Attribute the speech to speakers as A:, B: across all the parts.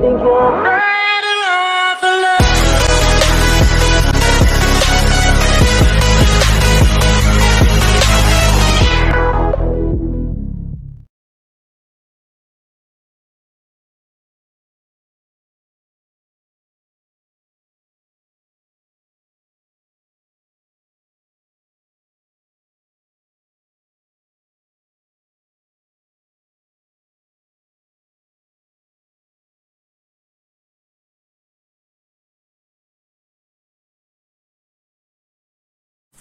A: Thank wrong.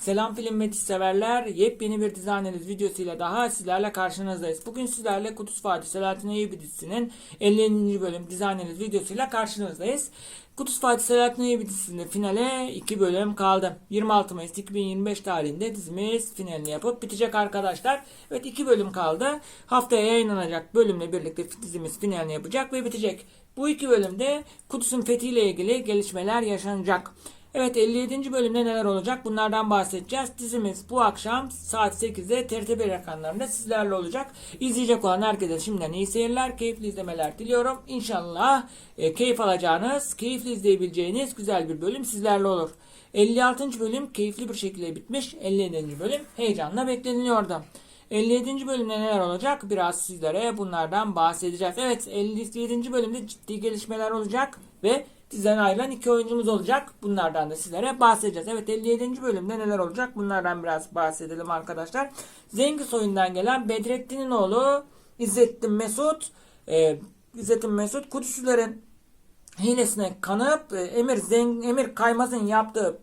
B: Selam film dizi severler. Yepyeni bir dizi analiz videosuyla daha sizlerle karşınızdayız. Bugün sizlerle Kudüs Vadisi Selahattin Eyyubi dizisinin 50. bölüm dizi analiz videosuyla karşınızdayız. Kudüs Vadisi Selahattin Eyyubi dizisinin finale 2 bölüm kaldı. 26 Mayıs 2025 tarihinde dizimiz finalini yapıp bitecek arkadaşlar. Evet 2 bölüm kaldı. Haftaya yayınlanacak bölümle birlikte dizimiz finalini yapacak ve bitecek. Bu iki bölümde Kudüs'ün fethiyle ilgili gelişmeler yaşanacak. Evet 57. bölümde neler olacak bunlardan bahsedeceğiz. Dizimiz bu akşam saat 8'de TRT1 ekranlarında sizlerle olacak. İzleyecek olan herkese şimdiden iyi seyirler, keyifli izlemeler diliyorum. İnşallah e, keyif alacağınız, keyifli izleyebileceğiniz güzel bir bölüm sizlerle olur. 56. bölüm keyifli bir şekilde bitmiş. 57. bölüm heyecanla bekleniyordu. 57. bölümde neler olacak? Biraz sizlere bunlardan bahsedeceğiz. Evet 57. bölümde ciddi gelişmeler olacak ve diziden ayrılan iki oyuncumuz olacak. Bunlardan da sizlere bahsedeceğiz. Evet 57. bölümde neler olacak? Bunlardan biraz bahsedelim arkadaşlar. Zengi soyundan gelen Bedrettin'in oğlu İzzettin Mesut e, İzzettin Mesut Kudüsçülerin hilesine kanıp e, Emir Zeng, Emir Kaymaz'ın yaptığı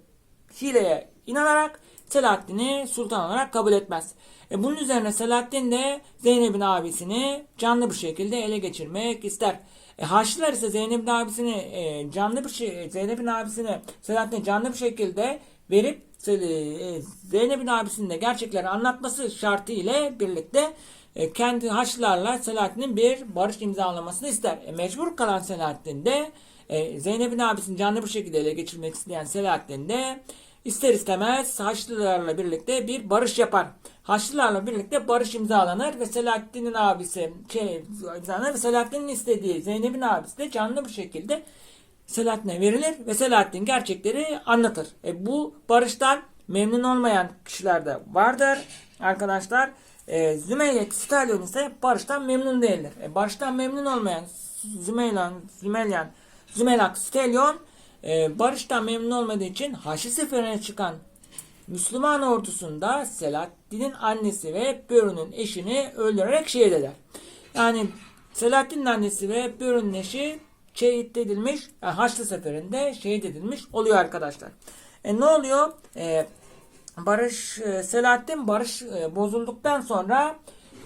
B: hileye inanarak Selahaddin'i sultan olarak kabul etmez. E bunun üzerine Selahaddin de Zeynep'in abisini canlı bir şekilde ele geçirmek ister. E Haçlılar ise Zeynep'in abisini e, canlı bir şey Zeynep'in abisini Selahaddin'e canlı bir şekilde verip e, Zeynep'in abisinin de gerçekleri anlatması şartı ile birlikte e, kendi Haçlılarla Selahaddin'in bir barış imzalamasını ister. E, mecbur kalan Selahaddin de e, Zeynep'in abisini canlı bir şekilde ele geçirmek isteyen Selahaddin de ister istemez Haçlılarla birlikte bir barış yapar. Haçlılarla birlikte barış imzalanır ve Selahaddin'in abisi şey imzalanır ve Selahaddin'in istediği Zeynep'in abisi de canlı bir şekilde Selahaddin'e verilir ve Selahaddin gerçekleri anlatır. E, bu barıştan memnun olmayan kişiler de vardır arkadaşlar. E, Zümeyye Stalyon ise barıştan memnun değildir. E, barıştan memnun olmayan Zümeylan, Zümelyan, Zümelak Stalyon e, barıştan memnun olmadığı için Haçlı seferine çıkan Müslüman ordusunda Selahaddin'in annesi ve Börü'nün eşini öldürerek şehit eder. Yani Selahaddin'in annesi ve Börü'nün eşi şehit edilmiş, yani Haçlı seferinde şehit edilmiş oluyor arkadaşlar. E ne oluyor? E, Barış e, Selahaddin barış e, bozulduktan sonra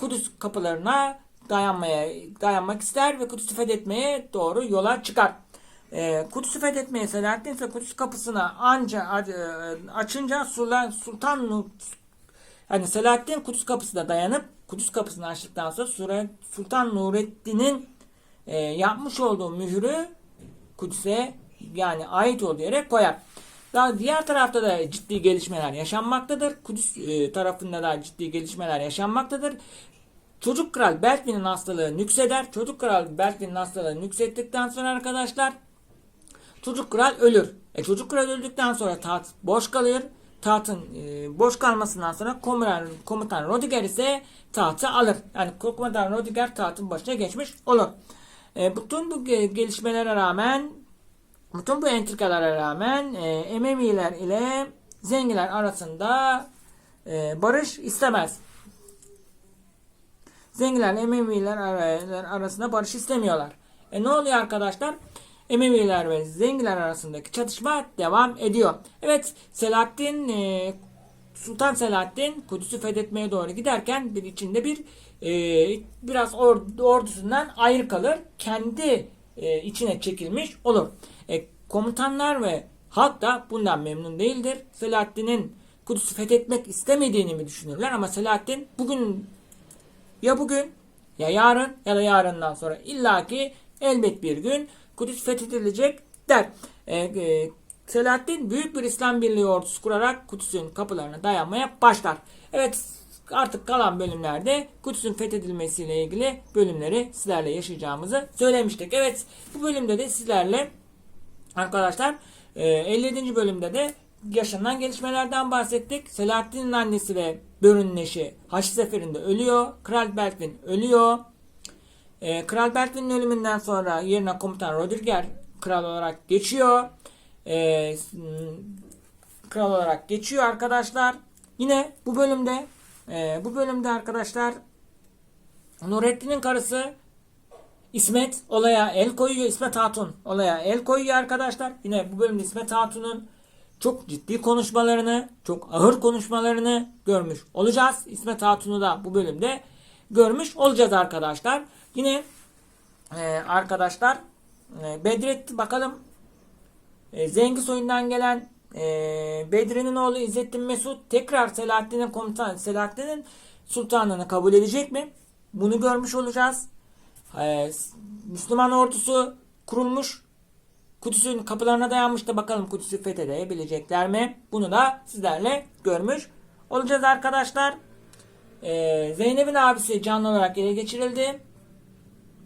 B: Kudüs kapılarına dayanmaya dayanmak ister ve Kudüs'ü fethetmeye doğru yola çıkar. E, Kudüs'ü fethetmeye Selahaddin ise Kudüs kapısına anca e, açınca Sultan Sultan yani Selahaddin Kudüs kapısına dayanıp Kudüs kapısını açtıktan sonra Sultan Nureddin'in e, yapmış olduğu mührü Kudüs'e yani ait olduğu yere koyar. Daha diğer tarafta da ciddi gelişmeler yaşanmaktadır. Kudüs e, tarafında da ciddi gelişmeler yaşanmaktadır. Çocuk Kral Belkin'in hastalığı nükseder. Çocuk Kral Belkin'in hastalığı nüksettikten sonra arkadaşlar Çocuk kral ölür. E çocuk kral öldükten sonra taht boş kalır. Tahtın e, boş kalmasından sonra komutan, komutan Rodiger ise tahtı alır. Yani komutan Rodiger tahtın başına geçmiş olur. E, bütün bu ge- gelişmelere rağmen bütün bu entrikalara rağmen e, Emeviler ile Zengiler arasında e, barış istemez. Zengiler Emeviler ara- arasında barış istemiyorlar. E ne oluyor arkadaşlar? Emeviler ve Zengiler arasındaki çatışma devam ediyor. Evet Selahaddin e, Sultan Selahaddin Kudüs'ü fethetmeye doğru giderken bir içinde bir e, biraz or- ordusundan ayrı kalır. Kendi e, içine çekilmiş olur. E, komutanlar ve halk da bundan memnun değildir. Selahaddin'in Kudüs'ü fethetmek istemediğini mi düşünürler ama Selahaddin bugün ya bugün ya yarın ya da yarından sonra illaki elbet bir gün Kudüs fethedilecek der. E, e, Selahaddin büyük bir İslam Birliği ordusu kurarak Kudüs'ün kapılarına dayanmaya başlar. Evet artık kalan bölümlerde Kudüs'ün fethedilmesiyle ilgili bölümleri sizlerle yaşayacağımızı söylemiştik. Evet bu bölümde de sizlerle arkadaşlar e, 57. bölümde de yaşanan gelişmelerden bahsettik. Selahaddin'in annesi ve Börün'ün eşi Haçlı Seferi'nde ölüyor. Kral Beltvin ölüyor. E, Kral Beltvin'in ölümünden sonra yerine komutan Rodriger kral olarak geçiyor. E, kral olarak geçiyor arkadaşlar. Yine bu bölümde e, bu bölümde arkadaşlar Nurettin'in karısı İsmet olaya el koyuyor. İsmet Hatun olaya el koyuyor arkadaşlar. Yine bu bölümde İsmet Hatun'un çok ciddi konuşmalarını, çok ağır konuşmalarını görmüş olacağız. İsmet Hatun'u da bu bölümde görmüş olacağız arkadaşlar. Yine e, arkadaşlar e, Bedrettin bakalım e, Zengi soyundan gelen e, Bedri'nin oğlu İzzettin Mesut tekrar Selahaddin'in komutan Selahaddin'in sultanlığını kabul edecek mi? Bunu görmüş olacağız. E, Müslüman ordusu kurulmuş. Kudüs'ün kapılarına dayanmış da bakalım Kudüs'ü fethedebilecekler mi? Bunu da sizlerle görmüş olacağız arkadaşlar. E, Zeynep'in abisi canlı olarak ele geçirildi.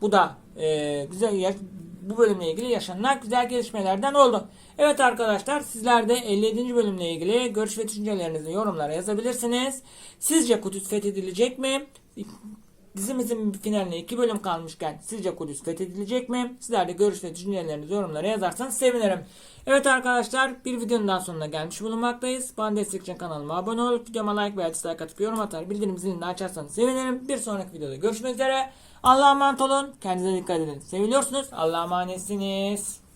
B: Bu da e, güzel bu bölümle ilgili yaşanan güzel gelişmelerden oldu. Evet arkadaşlar sizler de 57. bölümle ilgili görüş ve düşüncelerinizi yorumlara yazabilirsiniz. Sizce Kudüs fethedilecek mi? Dizimizin finaline iki bölüm kalmışken sizce Kudüs fethedilecek mi? Sizler de görüş ve düşüncelerinizi yorumlara yazarsanız sevinirim. Evet arkadaşlar bir videonun daha sonuna gelmiş bulunmaktayız. Bana destek için kanalıma abone olup videoma like veya dislike atıp yorum atar bildirim zilini açarsanız sevinirim. Bir sonraki videoda görüşmek üzere. Allah'a emanet olun. Kendinize dikkat edin. Seviliyorsunuz. Allah'a emanetsiniz.